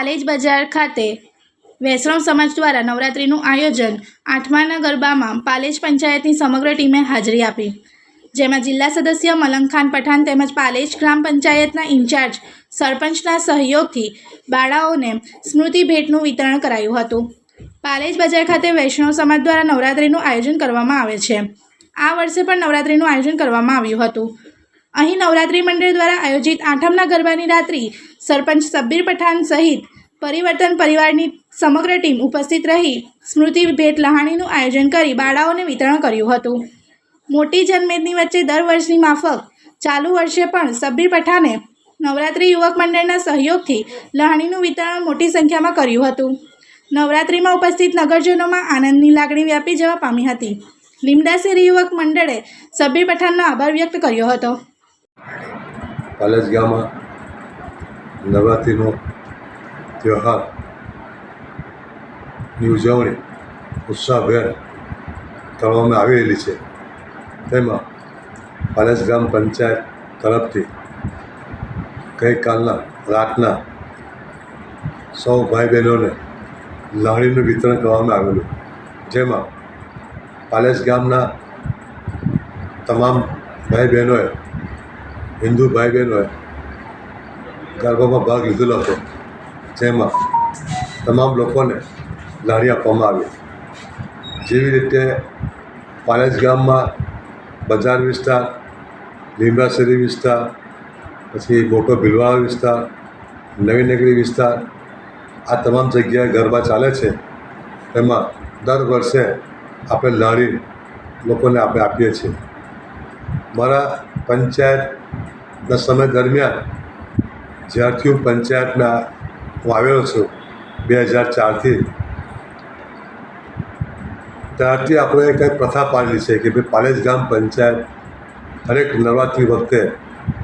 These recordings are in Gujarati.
પાલેજ બજાર ખાતે વૈષ્ણવ સમાજ દ્વારા નવરાત્રિનું આયોજન આઠમાના ગરબામાં પાલેજ પંચાયતની સમગ્ર ટીમે હાજરી આપી. જેમાં જિલ્લા સદસ્ય મલંગખાન પઠાણ તેમજ પાલેજ ગ્રામ પંચાયતના ઇન્ચાર્જ સરપંચના સહયોગથી બાળાઓને સ્મૃતિ ભેટનું વિતરણ કરાયું હતું. પાલેજ બજાર ખાતે વૈષ્ણવ સમાજ દ્વારા નવરાત્રિનું આયોજન કરવામાં આવે છે. આ વર્ષે પણ નવરાત્રિનું આયોજન કરવામાં આવ્યું હતું. અહીં નવરાત્રિ મંડળ દ્વારા આયોજિત આઠમના ગરબાની રાત્રિ સરપંચ સબ્બીર પઠાણ સહિત પરિવર્તન પરિવારની સમગ્ર ટીમ ઉપસ્થિત રહી સ્મૃતિ ભેટ લહાણીનું આયોજન કરી બાળાઓને વિતરણ કર્યું હતું. મોટી જનમેદની વચ્ચે દર વર્ષની માફક ચાલુ વર્ષે પણ સબ્બીર પઠાને નવરાત્રિ યુવક મંડળના સહયોગથી લહાણીનું વિતરણ મોટી સંખ્યામાં કર્યું હતું. નવરાત્રિમાં ઉપસ્થિત નગરજનોમાં આનંદની લાગણી વ્યાપી જવા પામી હતી. લીમડાસેરી યુવક મંડળે સબ્બીર પઠાણનો આભાર વ્યક્ત કર્યો હતો. પાલેજ ગામમાં નવરાત્રિનો તહેવારની ઉજવણી ઉત્સાહભેર કરવામાં આવી રહેલી છે. તેમાં પાલેસ ગ્રામ પંચાયત તરફથી ગઈકાલના રાતના સૌ ભાઈ બહેનોને લાણીનું વિતરણ કરવામાં આવેલું. જેમાં પાલેસ ગામના તમામ ભાઈ બહેનોએ હિન્દુ ભાઈ બહેનોએ ગરબામાં ભાગ લીધેલો હતો. જેમાં તમામ લોકોને લારી આપવામાં આવી. જેવી રીતે પાલેજ ગામમાં બજાર વિસ્તાર લીમડાશેરી વિસ્તાર, પછી મોટો ભીલવાળા વિસ્તાર, નવી નગરી વિસ્તાર, આ તમામ જગ્યાએ ગરબા ચાલે છે. એમાં દર વર્ષે આપણે લારી લોકોને આપણે આપીએ છીએ. મારા પંચાયતના સમય દરમિયાન જ્યારથી હું પંચાયતમાં હું આવેલો છું બે હજાર ચારથી. ત્યારથી આપણે કંઈક પ્રથા પાડેલી છે કે ભાઈ પાલેજ ગામ પંચાયત દરેક નવરાત્રિ વખતે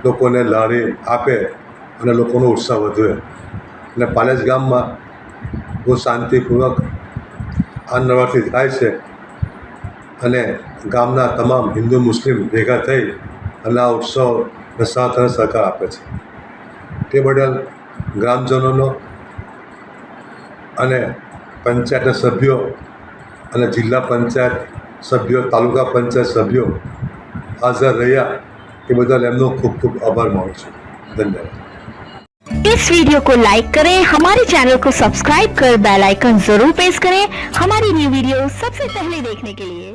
લોકોને લાડી આપે અને લોકોનો ઉત્સાહ વધે. અને પાલેજ ગામમાં બહુ શાંતિપૂર્વક આ નવરાત્રિ થાય છે અને ગામના તમામ હિન્દુ મુસ્લિમ ભેગા થઈ અને આ ઉત્સવ સાથ અને સહકાર આપે છે. તે બદલ ગ્રામજનોનો અને પંચાયતના સભ્યો અને જિલ્લા પંચાયત સભ્યો તાલુકા પંચાયત સભ્યો હાજર રહ્યા એ બદલ એમનો ખૂબ ખૂબ આભાર માનું છું ધન્યવાદ इस वीडियो को लाइक करें हमारे चैनल को सब्सक्राइब कर बेल आइकन जरूर प्रेस करें हमारी न्यू वीडियो सबसे पहले देखने के लिए